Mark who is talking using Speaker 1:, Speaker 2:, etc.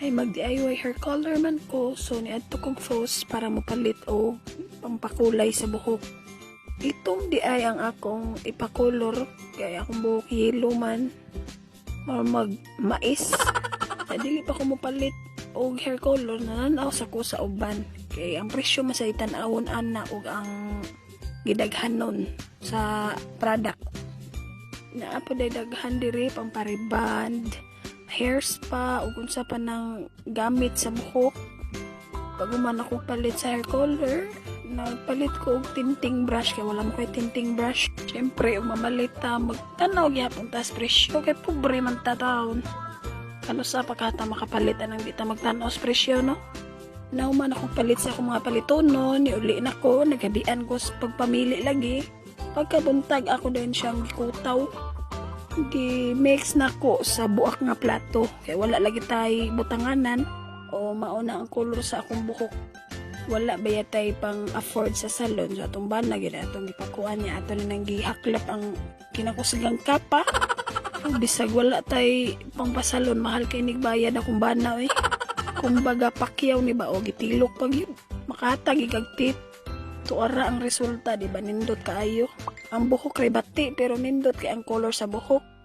Speaker 1: Kay mag-DIY hair color man ko, so niadto kong fos para mapalit o pampakulay sa buhok. Itong di ay ang akong ipakolor, kaya akong buhok yellow man, or mag mais. Kaya dili pa ko mapalit og hair color na nanaw sa ko sa uban. Kay ang presyo masaytan awon ana og ang gidaghan nun sa product. Naa day daghan diri pang pariband, hair spa ug unsa pa nang gamit sa buhok. Pag man ako palit sa hair color, nagpalit ko og tinting brush kay wala mo kay tinting brush. Syempre, ug mamalit ta magtanaw gyapon tas presyo kay pobre man ta taon. Kano sa pagkata makapalit anang di ta magtanaw presyo no? Now man ako palit sa akong mga palitonon, niuli na ko, nagabian ko sa pagpamili lagi. Pagkabuntag ako din siyang gikutaw. Gi-mix na ko sa buak nga plato. Kaya wala lagi tay butanganan o mauna ang color sa akong buhok. Wala ba yatay pang afford sa salon. So atong bana gid atong gipakuan niya ato na nang gihaklap ang kinakusgang kapa. Bisag wala tay pang pasalon mahal kay nigbayad akong bana eh. Kumbaga pakyaw ni ba o gitilok pag yun. Makatag igagtit. Tuara ang resulta, di ba? Nindot kaayo. Ang buhok kay pero nindot kay ang color sa buhok.